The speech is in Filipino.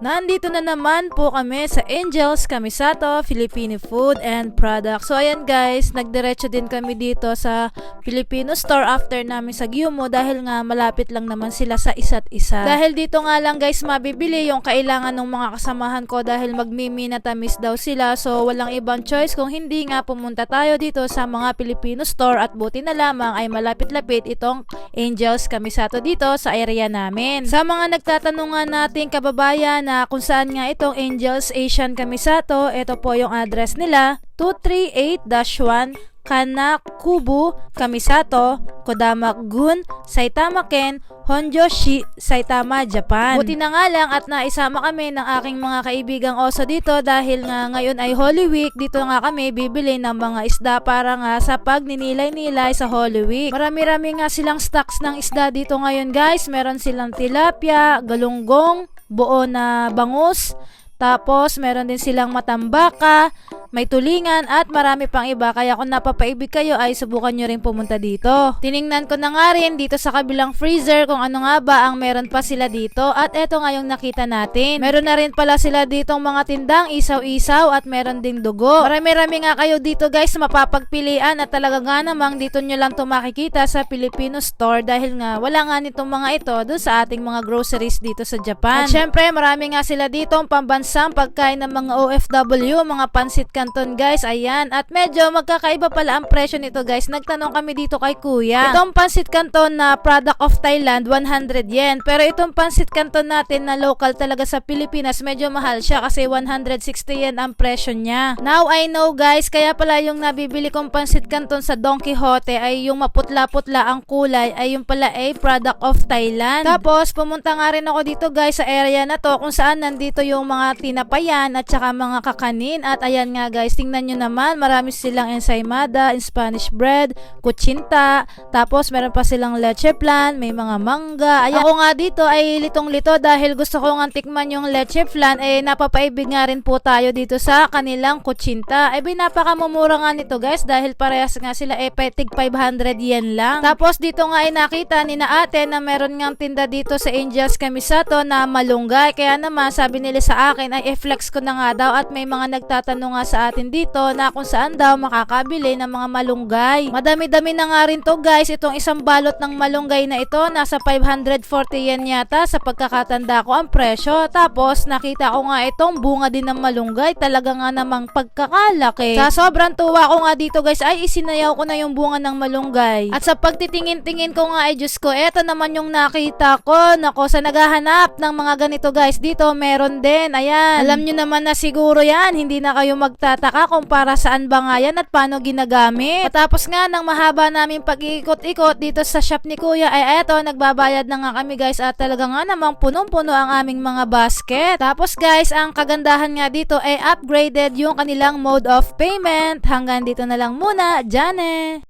Nandito na naman po kami sa Angels Kamisato Filipino Food and Product. So ayan guys, nagdiretso din kami dito sa Filipino store after namin sa Gyumo dahil nga malapit lang naman sila sa isa't isa. Dahil dito nga lang guys mabibili yung kailangan ng mga kasamahan ko dahil magmiminatamis daw sila. So walang ibang choice kung hindi nga pumunta tayo dito sa mga Filipino store at buti na lamang ay malapit-lapit itong Angels Kamisato dito sa area namin. Sa mga nagtatanong nga nating kababayan na kung saan nga itong Angels Asian Kamisato, ito po yung address nila, 238-1 Kanakubu, Kamisato, Kodama-gun, Saitama Ken, Honjoshi, Saitama, Japan. Buti na nga lang at naisama kami ng aking mga kaibigang oso dito dahil nga ngayon ay Holy Week. Dito nga kami bibili ng mga isda para nga sa pagninilay-nilay sa Holy Week. Marami-rami nga silang stocks ng isda dito ngayon guys. Meron silang tilapia, galunggong, buo na bangus, tapos, meron din silang matambaka, may tulingan, at marami pang iba. Kaya kung napapaibig kayo, ay subukan nyo rin pumunta dito. Tiningnan ko na nga rin dito sa kabilang freezer kung ano nga ba ang meron pa sila dito. At eto nga yung nakita natin. Meron na rin pala sila ditong mga tindang isaw-isaw at meron ding dugo. Marami-rami nga kayo dito guys mapapagpilian at talaga nga namang dito nyo lang to makikita sa Filipino store dahil nga wala nga nitong mga ito doon sa ating mga groceries dito sa Japan. At syempre marami nga sila ditong pambansa bansang pagkain ng mga OFW, mga pansit canton guys, ayan. At medyo magkakaiba pala ang presyo nito guys. Nagtanong kami dito kay kuya. Itong pansit canton na product of Thailand, 100 yen. Pero itong pansit canton natin na local talaga sa Pilipinas, medyo mahal siya kasi 160 yen ang presyo niya. Now I know guys, kaya pala yung nabibili kong pansit canton sa Don Quixote ay yung maputla-putla ang kulay ay yung pala ay product of Thailand. Tapos pumunta nga rin ako dito guys sa area na to kung saan nandito yung mga tinapayan at saka mga kakanin. At ayan nga guys, tingnan nyo naman, marami silang ensaymada, in Spanish bread, kuchinta, tapos meron pa silang leche flan, may mga mangga. Ayan. Ako nga dito ay litong-lito dahil gusto ko nga tikman yung leche flan, eh napapaibig nga rin po tayo dito sa kanilang kuchinta. Eh napakamumura nga nito guys dahil parehas nga sila eh petig 500 yen lang. Tapos dito nga ay nakita ni na ate na meron nga tinda dito sa Angels Kamisato na malunggay. Kaya naman sabi nila sa akin ay i-flex ko na nga daw at may mga nagtatanong nga sa atin dito na kung saan daw makakabili ng mga malunggay. Madami-dami na nga rin to guys. Itong isang balot ng malunggay na ito nasa 540 yen yata sa pagkakatanda ko ang presyo. Tapos nakita ko nga itong bunga din ng malunggay. Talaga nga namang pagkakalaki. Sa sobrang tuwa ko nga dito guys ay isinayaw ko na yung bunga ng malunggay. At sa pagtitingin-tingin ko nga ay Diyos ko, eto naman yung nakita ko. Nako, sa naghahanap ng mga ganito guys, dito meron din. Ayan. Alam nyo naman na siguro yan. Hindi na kayo magtataka kung para saan ba nga yan at paano ginagamit. Matapos nga ng mahaba namin pag-ikot-ikot dito sa shop ni Kuya ay eto, nagbabayad na nga kami guys at talaga nga namang punong-puno ang aming mga basket. Tapos guys, ang kagandahan nga dito ay upgraded yung kanilang mode of payment. Hanggang dito na lang muna. Jane!